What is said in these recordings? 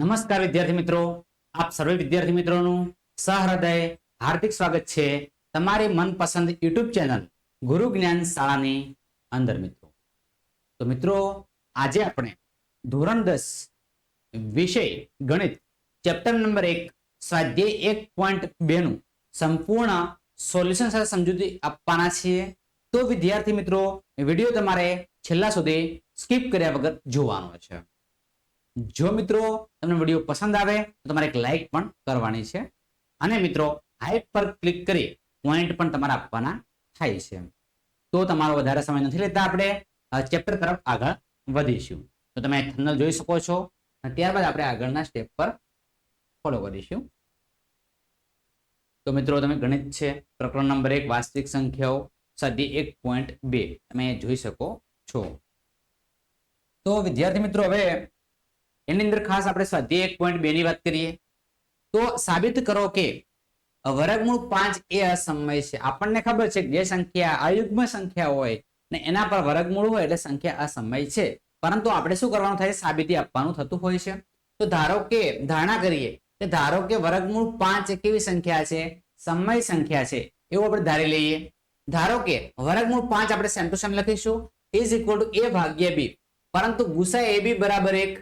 નમસ્કાર વિદ્યાર્થી મિત્રો. આપ સર્વે વિદ્યાર્થી મિત્રોનું સહૃદય, હાર્દિક સ્વાગત છે તમારી મનપસંદ યુટ્યુબ ચેનલ ગુરુ જ્ઞાન શાળાની અંદર મિત્રો. તો મિત્રો, આજે આપણે ધોરણ દસ વિષય ગણિત, ચેપ્ટર નંબર એક, સ્વાધ્યાય એક પોઈન્ટ બે નું સંપૂર્ણ સોલ્યુશન સાથે સમજૂતી આપવાના છીએ. તો વિદ્યાર્થી મિત્રો, વીડિયો તમારે છેલ્લા સુધી સ્કીપ કર્યા વગર જોવાનો છે. જો મિત્રો તમને વીડિયો પસંદ આવે, તો તમારે એક લાઈક પણ કરવાની છે. અને મિત્રો હાઈપ પર ક્લિક કરી પોઈન્ટ પણ તમારે આપવાના થાય છે. તો તમારો વધારે સમય નથી લેતા આપણે ચેપ્ટર તરફ આગળ વધીશું. તો તમે થંબનેલ જોઈ શકો છો. ત્યારબાદ આપણે આગળના સ્ટેપ પર ફોલો કરીશું. તો મિત્રો, તમે ગણિત છે, પ્રકરણ નંબર એક, વાસ્તવિક સંખ્યાઓ, સદી એક પોઈન્ટ બે. તમે જોઈ શકો છો. તો વિદ્યાર્થી મિત્રો, હવે એની અંદર ખાસ આપણે સ્વાધ્યાય એક પોઈન્ટ બે ની વાત કરીએ. તો સાબિત કરો કે વર્ગમૂળ પાંચ એ અસમય છે. આપણને ખબર છે કે જે સંખ્યા અયુગ્મ સંખ્યા હોય ને એના પર વર્ગમૂળ હોય એટલે સંખ્યા અસમય છે. પરંતુ આપણે શું કરવાનું થાય? સાબિતી આપવાનું થતું હોય છે. તો ધારો કે, ધારણા કરીએ, કે ધારો કે વર્ગમૂળ પાંચ કેવી સંખ્યા છે? સમય સંખ્યા છે. એવું આપણે ધારી લઈએ. ધારો કે વર્ગમૂળ પાંચ આપણે સેમ ટુ સેમ લખીશું. ઇઝ ઇક્વલ ટુ એ ભાગ્યા બી પરંતુ ગુસા એ બી બરાબર એક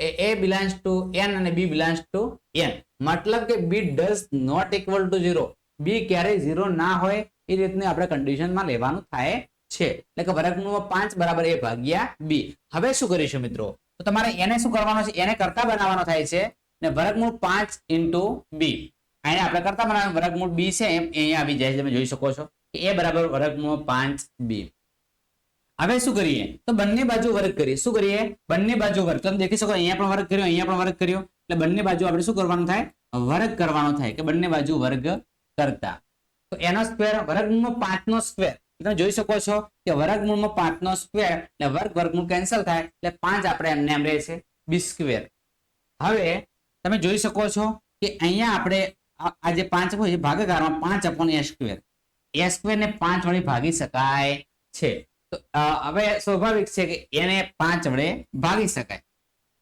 એ બિલોંગ્સ ટુ એન અને બી બિલોંગ્સ ટુ એન મતલબ કે B does not equal to zero B ક્યારેય ઝીરો ના હોય, એ રીતની આપણે કન્ડિશનમાં લેવાનું થાય છે. એટલે કે વર્ગમૂળમાં પાંચ બરાબર એ ભાગ્યા બી હવે શું કરીશું મિત્રો? તો તમારે એને શું કરવાનો છે? એને કરતા બનાવવાનો થાય છે. ને વર્ગમૂળ પાંચ ઇન્ટુ બી એને આપણે કરતા બનાવવાનું. વર્ગમૂળ બી છે એમ અહીંયા આવી જાય છે. તમે જોઈ શકો છો એ બરાબર વર્ગમૂળ પાંચ બી હવે શું કરીએ? તો બંને બાજુ વર્ગ કરીએ. શું કરીએ? બંને બાજુ વર્ગ. તમે દેખી શકો, અહીંયા પણ વર્ગ કર્યો, અહીંયા પણ વર્ગ કર્યો. એટલે બંને બાજુ આપણે શું કરવાનું થાય? વર્ગ કરવાનો થાય કે બંને બાજુ વર્ગ કરતા. તો એનો સ્ક્વેર વર્ગમૂળમાં પાંચ નો સ્ક્વેર તમે જોઈ શકો છો કે વર્ગમૂળમાં પાંચ નો સ્ક્વેર એટલે વર્ગ વર્ગમૂળ કેન્સલ થાય એટલે પાંચ આપણે એમને એમ રહે છે બી સ્ક્વેર હવે તમે જોઈ શકો છો કે અહીંયા આપણે આ જે પાંચ હોય છે, ભાગાકારમાં પાંચ upon A square A square ને પાંચ વડે ભાગી શકાય છે. હવે સ્વાભાવિક છે કે એને પાંચ વડે ભાગી શકાય.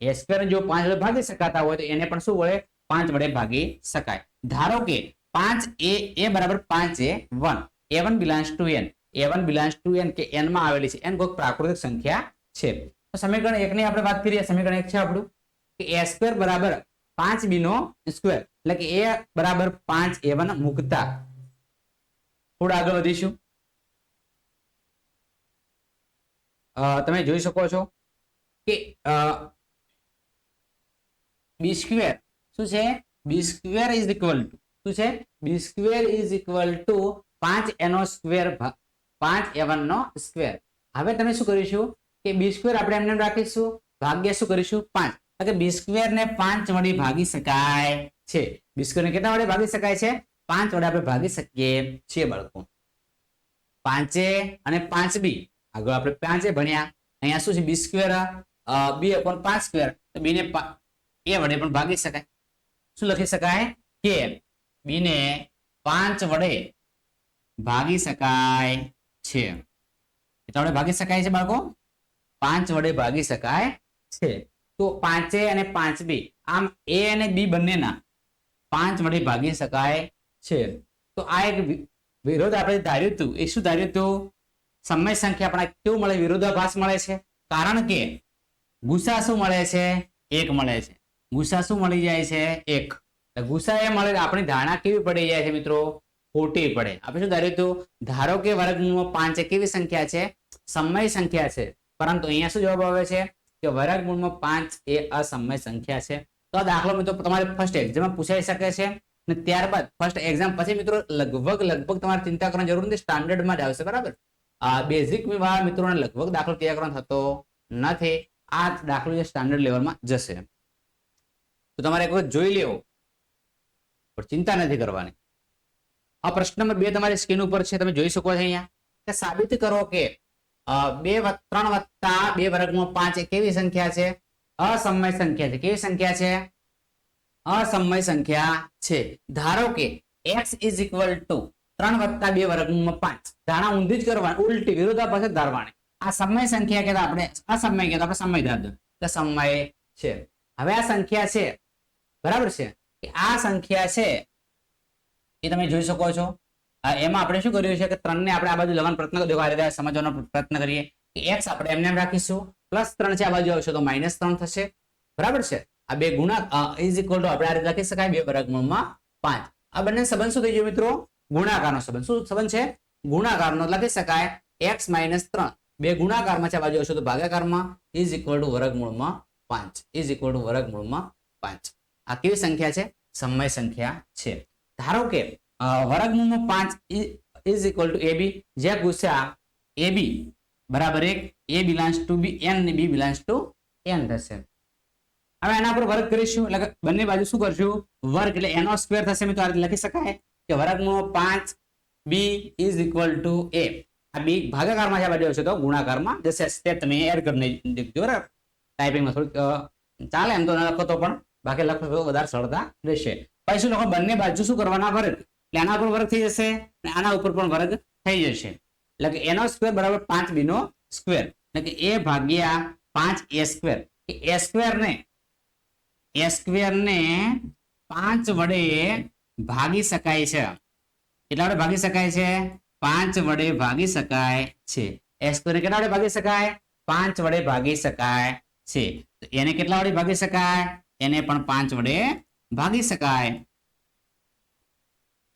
એ સ્ક્વેર જો પાંચ વડે ભાગી શકાતા હોય તો એને પણ શું વડે? પાંચ વડે ભાગી શકાય. ધારો કે પાંચ એ એ બરાબર પાંચ A one A one belongs to N A one belongs to N કે એનમાં આવેલી છે. એન કોઈ પ્રાકૃતિક સંખ્યા છે. તો સમીકરણ એક ની આપણે વાત કરીએ. સમીકરણ એક છે આપણું. કે એ સ્ક્વેર બરાબર પાંચ બી નો સ્ક્વેર એટલે કે એ બરાબર પાંચ એ વન મૂકતા. થોડા આગળ વધીશું. તમે જોઈ શકો છો કે બી સ્ક્વેર શું છે? B square is equal to શું છે? B square is equal to પાંચ એનો સ્ક્વેર પાંચ એવન નો સ્ક્વેર હવે તમે શું કરીશું? કે બી સ્ક્વેર આપણે એમને રાખીશું. ભાગ્ય શું કરીશું? પાંચ. કે બી સ્ક્વેર ને પાંચ વડે ભાગી શકાય છે. બી સ્ક્વેર ને કેટલા વડે ભાગી શકાય છે? પાંચ વડે આપણે ભાગી શકીએ છીએ બાળકો. પાંચે અને પાંચ બી. આગળ આપણે પાંચે ભણ્યા. અહીંયા શું છે? બી સ્ક્વેર બી અપોન પાંચ સ્ક્વેર. તો બી ને પા- એ વડે પણ ભાગી શકાય. શું લખી શકાય? કે બી ને પાંચ વડે ભાગી શકાય છે. કેટલા વડે ભાગી શકાય છે બાળકો? પાંચ વડે ભાગી શકાય છે. તો પાંચે અને પાંચ બી. આમ એ અને બી બંનેના પાંચ વડે ભાગી શકાય છે. તો આ એક વિરોધ આપણે ધાર્યું હતું. એ શું ધાર્યું હતું? સમય સંખ્યા આપણે કેવું મળે? વિરોધાભાસ મળે છે. કારણ કે ગુસા શું મળે છે? એક મળે છે. ગુસા શું મળી જાય છે? એક. ગુસા એ મળે, આપણી ધારણા કેવી પડી જાય છે મિત્રો? ખોટી પડે. આપણે શું ધાર્યું હતું? ધારો કે વર્ગમૂળમાં પાંચ કેવી સંખ્યા છે? સમય સંખ્યા છે. પરંતુ અહીંયા શું જવાબ આવે છે? કે વર્ગમૂળમાં પાંચ એ અસમય સંખ્યા છે. તો આ દાખલો મિત્રો તમારે ફર્સ્ટ એક્ઝામમાં પૂછાઈ શકે છે. અને ત્યારબાદ ફર્સ્ટ એક્ઝામ પછી મિત્રો લગભગ લગભગ તમારે ચિંતા કરવાની જરૂર નથી. સ્ટાન્ડર્ડમાં જ આવશે, બરાબર? આ બેઝિક વાળા મિત્રોને લગભગ દાખલો તૈયાર થતો નથી. આ દાખલો જે સ્ટાન્ડર્ડ લેવલમાં જશે. તો તમારે એક વખત જોઈ લેવો. પણ ચિંતા નથી કરવાની. આ પ્રશ્ન નંબર બે તમારી સ્ક્રીન ઉપર છે, તમે જોઈ શકો છો અહીંયા. સાબિત કરો કે બે ત્રણ વત્તા બે વર્ગમાં પાંચ એ કેવી સંખ્યા છે? અસમય સંખ્યા છે. કેવી સંખ્યા છે? અસમય સંખ્યા છે. ધારો કે x ઇઝ ઇક્વલ ટુ ત્રણ વત્તા બે વર્ગમૂળમાં પાંચ. ધારણા ઊંધી જ કરવાની, ઉલટી વિરોધાભાસ ધારવાની. આ સમય સંખ્યા કહેતા આપણે અસમય કહેતા આપણે સમય ધાર સમય છે. હવે આ સંખ્યા છે. બરાબર છે? આ સંખ્યા છે, એ તમે જોઈ શકો છો. એમાં આપણે શું કર્યું છે કે ત્રણને આપણે આ બાજુ લગન પ્રયત્ન કર્યો આ રીતે સમજવાનો પ્રયત્ન કરીએ કે એક્સ આપણે એમને એમ રાખીશું. પ્લસ ત્રણ છે આ બાજુ આવશે તો માઇનસ ત્રણ થશે. બરાબર છે? આ બે ગુણા ઇઝ ઇક્વલ ટુ આપણે આ રીતે લખી શકાય, બે વર્ગમૂળમાં પાંચ. આ બંને સંબંધ શું થઈ ગયો મિત્રો? ગુણાકારનો સંબંધ. શું સંબંધ છે? ગુણાકારનો લખી શકાય એક્સ માઇનસ ત્રણ. બે ગુણાકારમાં છે બાજુ હશે તો ભાગાકારમાં ઇઝ ઇક્વલ ટુ વર્ગમૂળમાં પાંચ. ઇઝ ઇક્વલ ટુ વર્ગમૂળમાં પાંચ. આ કેવી સંખ્યા છે? સમય સંખ્યા છે. ધારો કે વર્ગમૂળમાં પાંચ is equal to A B જે ગુસ્સા એ બી બરાબર એક A belongs to B N ને બી બિલોંગ્સ ટુ એન થશે. હવે એના પર વર્ગ કરીશું. એટલે બંને બાજુ શું કરશું? વર્ગ. એટલે એનો સ્ક્વેર થશે મિત્રો. આ રીતે લખી શકાય. કે વર્ગમૂળ પાંચ B is equal to A. આ બી ભાગાકારમાં જવા દેવું છે તો ગુણાકારમાં જશે. તે તમે એડ કરીને દેખજો, બરાબર? ટાઈપિંગમાં થોડુંક ચાલે એમ તો લખો તો પણ બાકી લખો તો વધારે સરળતા રહેશે. પછી શું લખો? બંને બાજુ શું કરવાના? વર્ગ. એટલે આના ઉપર વર્ગ થઈ જશે અને આના ઉપર પણ વર્ગ થઈ જશે. એટલે કે એનો સ્ક્વેર બરાબર પાંચ બી નો સ્ક્વેર એટલે કે એ ભાગ્યા પાંચ એ સ્ક્વેર એ સ્ક્વેર ને, એ સ્ક્વેર ને પાંચ વડે ભાગી શકાય છે. કેટલા વડે ભાગી શકાય છે? પાંચ વડે ભાગી શકાય છે. એ સ્ક્વેર કેટલા વડે ભાગી શકાય? પાંચ વડે ભાગી શકાય છે. એને કેટલા વડે ભાગી શકાય? એને પણ પાંચ વડે ભાગી શકાય.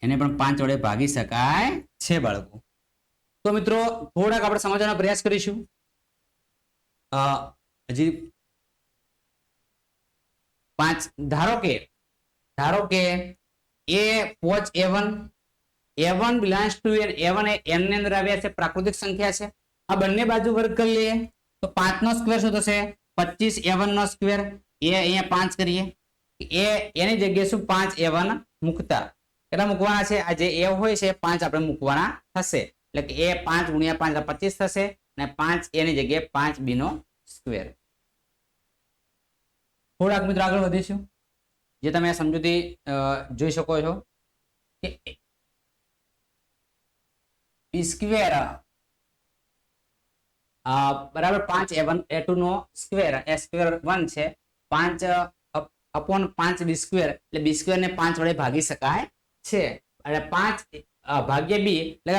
એને પણ પાંચ વડે ભાગી શકાય છે, બાળકો. તો મિત્રો, થોડાક આપણે સમજવાનો પ્રયાસ કરીશું. હજી પાંચ, ધારો કે ધારો કે એ પોચ A one A one belongs to N A one A ની અંદર આવ્યા છે, પ્રાકૃતિક સંખ્યા છે. આ બંને બાજુ વર્ગ કરી લઈએ. તો પાંચ નો સ્ક્વેર શું થશે? પચીસ એ વન નો સ્ક્વેર એ અહીંયા પાંચ કરીએ. એ એની જગ્યાએ શું? પાંચ એ વન મૂકતા. કેટલા મૂકવાના છે? આ જે એ હોય છે પાંચ આપણે મૂકવાના થશે. એટલે કે એ પાંચ ગુણ્યા પાંચ પચીસ થશે. અને પાંચ એની જગ્યાએ પાંચ બી નો સ્ક્વેર થોડાક મિત્રો આગળ વધીશું. જે તમે સમજૂતી જોઈ શકો છો કે પી સ્ક્વેર બરાબર પાંચ એ વન, એ ટુ નો સ્ક્વેર એ સ્ક્વેર વન છે. પાંચ અપોન પાંચ બી સ્ક્વેર એટલે બી સ્ક્વેર ને પાંચ વડે ભાગી શકાય છે. અને પાંચ ભાગ્ય બી, એટલે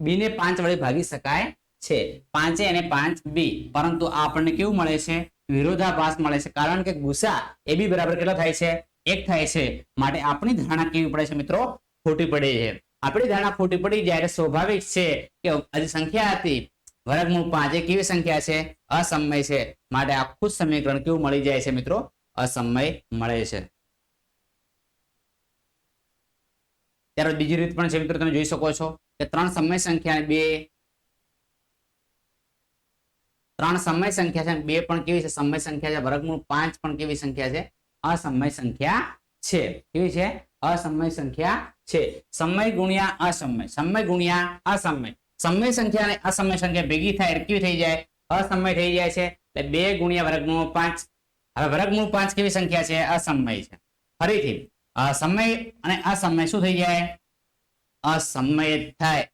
બી ને પાંચ વડે ભાગી શકાય છે. પાંચે અને પાંચ બી, પરંતુ આ આપણને કેવું મળે છે? વિરોધાભાસ મળે છે. કારણ કે ગુસા એ બી બરાબર કેટલો થાય છે? એક થાય છે. માટે આપણી ધારણા કેવી પડે છે મિત્રો? ખોટી પડે છે. આપણી ધારણા ખોટી પડી જાય એટલે સ્વાભાવિક છે કે આજે સંખ્યા હતી. વર્ગમૂળ પાંચ એ કેવી સંખ્યા છે? અસમય છે. માટે આખું સમીકરણ કેવું મળી જાય છે મિત્રો? અસમય મળે છે. ત્યારબાદ બીજી રીત પણ છે મિત્રો, તમે જોઈ શકો છો કે ત્રણ સમય સંખ્યા બે ત્રણ સમય સંખ્યા છે બે પણ કેવી છે? સમય સંખ્યા છે. વર્ગમૂળ પાંચ પણ કેવી સંખ્યા છે? અસમય સંખ્યા છે. કેવી છે? અસમય સંખ્યા છે. સમય ગુણ્યા અસમય. સમય ગુણ્યા અસમય. સમય સંખ્યા અને અસમય સંખ્યા ભેગી થાય કેવી થઈ જાય? અસમય થઈ જાય છે. એટલે બે ગુણ્યા વર્ગમૂળ પાંચ. હવે વર્ગમૂળ પાંચ કેવી સંખ્યા છે? અસમય છે. ફરીથી સમય અને અસમય શું થઈ જાય? અસમય થાય.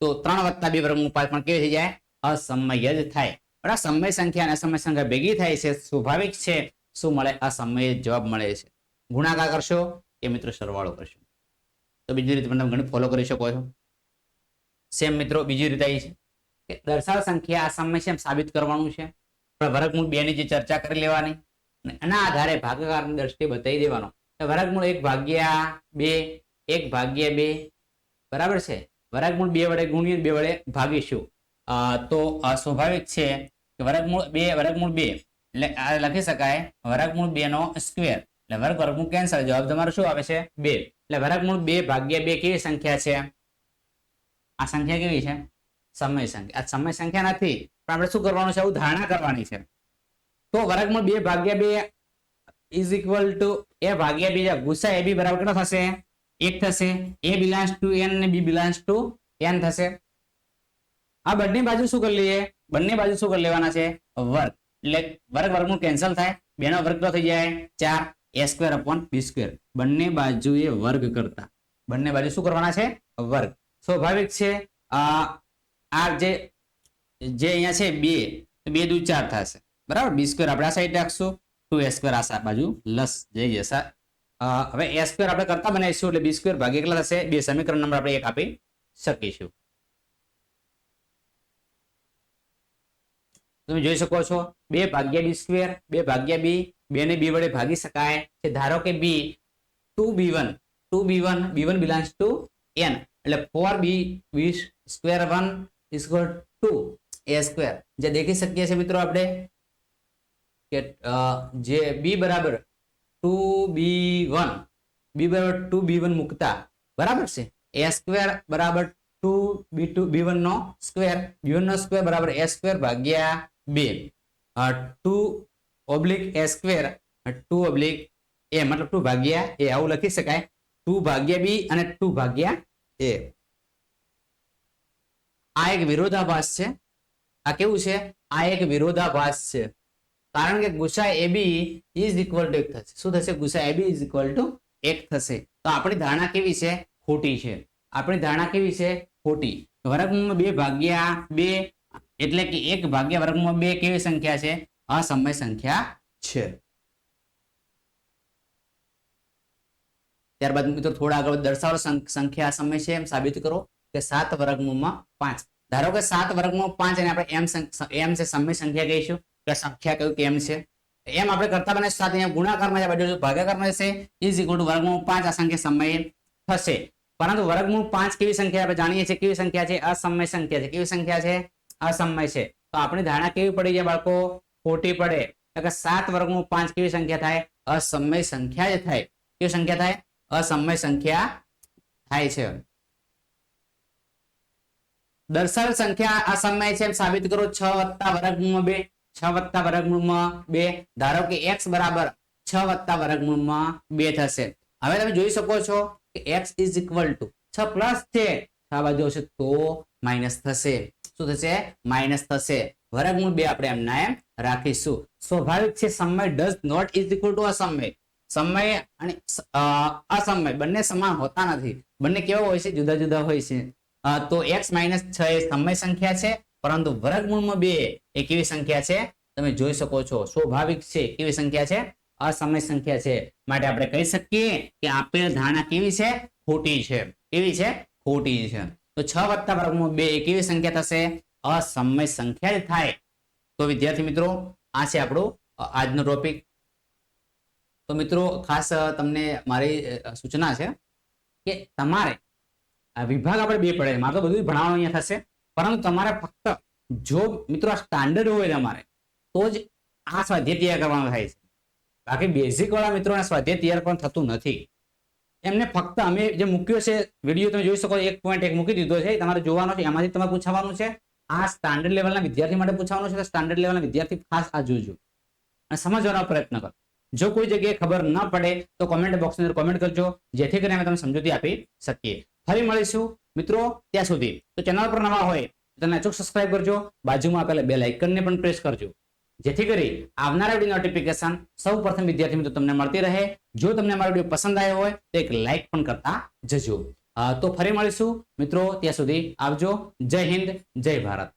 તો ત્રણ વત્તા બે વર્ગમૂળ પાંચ પણ કેવી થઈ જાય? અસમય જ થાય. બરાબર સમય સંખ્યા અને અસમય સંખ્યા ભેગી થાય છે, સ્વાભાવિક છે, શું મળે? આ સમયે જવાબ મળે છે. ગુણાકાર કરશો કે મિત્રો સરવાળો કરશો? તો બીજી રીતે પણ તમે ઘણી ફોલો કરી શકો છો. સેમ મિત્રો, બીજી રીતે આવી છે કે દર્શાવ સંખ્યા આ સમય સેમ સાબિત કરવાનું છે? પણ વર્ગમૂળ બે ની જે ચર્ચા કરી લેવાની અને એના આધારે ભાગાકારની દ્રષ્ટિએ બતાવી દેવાનો. વર્ગમૂળ એક ભાગ્યા બે, એક ભાગ્યા બે, બરાબર છે? વર્ગમૂળ બે વડે ગુણીએ બે વડે ભાગીશું. તો સ્વાભાવિક છે કે વર્ગમૂળ બે વર્ગમૂળ બે. એટલે આ લખી શકાય વર્ગમૂળ બે નો સ્ક્વેર એટલે વર્ગ વર્ગમૂળ કેન્સલ જવાબ તમારો શું આવે છે? બે. એટલે વર્ગમૂળ બે ભાગ્યા બે કેવી સંખ્યા છે? આ સંખ્યા કેવી છે? સમય સંખ્યા. આ સમય સંખ્યા નથી. પણ આપણે શું કરવાનું છે? આવું ધારણા કરવાની છે. તો વર્ગમૂળ બે ભાગ્યા બે ઇઝ ઇક્વલ ટુ એ ભાગ્યા બીજા ગુસ્સા એ બી બરાબર કેટલો થશે? એક થશે. એ બિલોંગ્સ ટુ એન ને બી બિલોંગ્સ ટુ એન થશે. આ બંને બાજુ શું કરી લઈએ? બંને બાજુ શું કરી લેવાના છે? વર્ગ. એટલે વર્ગ વર્ગનું કેન્સલ થાય. બેનો વર્ગ તો થઈ જાય. ચાર A square upon B square બંને બાજુએ વર્ગ કરતા. બંને બાજુ શું કરવાના છે? વર્ગ. સ્વાભાવિક છે, આ જે જે અહીંયા છે બે બે દુ ચાર થશે. બરાબર? બી સ્ક્વેર આપણે આ સાઈડ રાખશું. ટુ એ સ્ક્વેર આ બાજુ લસ જઈ જશે. હવે એ સ્ક્વેર આપણે કરતા બનાવીશું, એટલે બી સ્ક્વેર ભાગે કેટલા થશે? બે સમીકરણ નંબર આપણે એક આપી શકીશું. તમે જોઈ શકો છો બે ભાગ્યા બી સ્ક્વેર બે ભાગ્યા બી બે ને બી વડે ભાગી શકાય. છે ધારો કે B two B one two B one B one belongs to N એટલે four B B square one is two A square જે દેખી શકીએ છીએ મિત્રો આપણે કે અ, જે બી બરાબર ટુ બી વન બી બરાબર ટુ બી વન મૂકતા બરાબર છે? એ સ્ક્વેર બરાબર two B two B one નો સ્ક્વેર બી વન નો સ્ક્વેર બરાબર એ સ્ક્વેર ભાગ્યા બે. Two oblique A square two oblique A, મતલબ ટુ ભાગ્યા એ, આવું લખી શકાય. ટુ ભાગ્યા બી અને ટુ ભાગ્યા એ. આ એક વિરોધાભાસ છે. આ કેવું છે? આ એક વિરોધાભાસ છે. કારણ કે ગુસા A B is equal to એક થશે. શું થશે? ગુસા A B is equal to એક થશે. તો આપણી ધારણા કેવી છે? ખોટી છે. આપણી ધારણા કેવી છે? ખોટી. વર્ગમૂળમાં બે ભાગ્યા બે એટલે કે એક ભાગ્યા વર્ગમાં બે કેવી સંખ્યા છે? અસમય સંખ્યા છે. ત્યારબાદ મિત્રો થોડા આગળ દર્શાવો સં- સંખ્યા સમય છે એમ સાબિત કરો કે સાત વર્ગમૂળમાં પાંચ. ધારો કે સાત વર્ગમૂળ પાંચ અને આપણે એમ એમ છે સમય સંખ્યા કહીશું. કે સંખ્યા કયું કેમ છે? એમ આપણે કરતા બને સાથે ગુણાકારમાં બાજુ ભાગાકારમાં જશે ઇઝ ઇક્વલ ટુ વર્ગમૂળ પાંચ, આ સંખ્યા સમય થશે. પરંતુ વર્ગમૂળ પાંચ કેવી સંખ્યા આપણે જાણીએ છીએ? કેવી સંખ્યા છે? અસમય સંખ્યા છે. કેવી સંખ્યા છે? અસમય છે. તો આપણી ધારણા કેવી પડી જાય બાળકો? ખોટી પડે. કે સાત વર્ગનું પાંચ કેવી સંખ્યા થાય? અસમય સંખ્યા જ થાય. કેવી સંખ્યા થાય? અસમય સંખ્યા થાય છે. દર્શાવેલ સંખ્યા અસમય છે સાબિત કરો. છ વત્તા વર્ગમૂળમાં બે. છ વત્તા વર્ગમૂળમાં બે. ધારો કે એક્સ બરાબર છ વત્તા વર્ગમૂળમાં બે થશે. હવે તમે જોઈ શકો છો કે એક્સ ઇઝ ઇક્વલ ટુ છ પ્લસ છે. છ બાજુ આવશે તો માઇનસ થશે. શું થશે? માઇનસ થશે. વર્ગમૂળ બે આપણે એમના એમ રાખીશું. સ્વાભાવિક છે સમય does not is equal to અસમય. સમય અને અસમય બંને સમાન હોતા નથી. બંને કેવા હોય છે? જુદા જુદા હોય છે. તો એક્સ માઇનસ છ એ સમય સંખ્યા છે, પરંતુ વર્ગમૂળમાં બે એ કેવી સંખ્યા છે? તમે જોઈ શકો છો. સ્વાભાવિક છે કેવી સંખ્યા છે? અસમય સંખ્યા છે. માટે આપણે કહી શકીએ કે આપેલ ધારણા કેવી છે? ખોટી છે. કેવી છે? ખોટી છે. તો છ વત્તા વર્ગમૂળ બે એ કેવી સંખ્યા થશે? અસમય સંખ્યા જ થાય. તો વિદ્યાર્થી મિત્રો, આ છે આપણો આજનો ટોપિક તો મિત્રો, ખાસ તમને મારી સૂચના છે કે તમારે વિભાગ આપણે બે પડે. મારે તો બધું ભણાવવાનું અહીંયા થશે. પરંતુ તમારે ફક્ત જો મિત્રો આ સ્ટાન્ડર્ડ હોય તમારે તો જ આ સ્વાધ્યાય તૈયાર કરવાનો થાય છે. બાકી બેઝિક વાળા મિત્રોને સ્વાધ્યાય તૈયાર પણ થતું નથી. એમને ફક્ત અમે જે મૂક્યો છે વીડિયો તમે જોઈ શકો એક પોઈન્ટ એક મૂકી દીધો છે તમારે જોવાનો છે, એમાંથી તમારે પૂછવાનું છે. આ સ્ટાન્ડર્ડ લેવલના વિદ્યાર્થી માટે પૂછવાનું છે, તો સ્ટાન્ડર્ડ લેવલના વિદ્યાર્થી ખાસ આ જોજો. અને સમજવાનો પ્રયત્ન કરો. જો કોઈ જગ્યાએ ખબર ન પડે, તો કોમેન્ટ બોક્સની અંદર કોમેન્ટ કરજો, જેથી કરીને અમે તમને સમજૂતી આપી શકીએ. ફરી મળીશું. મિત્રો, ત્યાં સુધી. તો ચેનલ પર નવા હોય, તો તેને અચૂક સબસ્ક્રાઇબ કરજો. બાજુમાં આપેલા બે લાઇકનને પણ પ્રેસ કરજો. જેથી કરી આવનારા વીડિયો નોટિફિકેશન સૌ પ્રથમ વિદ્યાર્થી મિત્રો તમને મળતી રહે. જો તમને અમારો વીડિયો પસંદ આવ્યો હોય, તો એક લાઇક પણ કરતા જજો. તો ફરી મળીશું. મિત્રો, ત્યાં સુધી આવજો. જય હિન્દ, જય ભારત.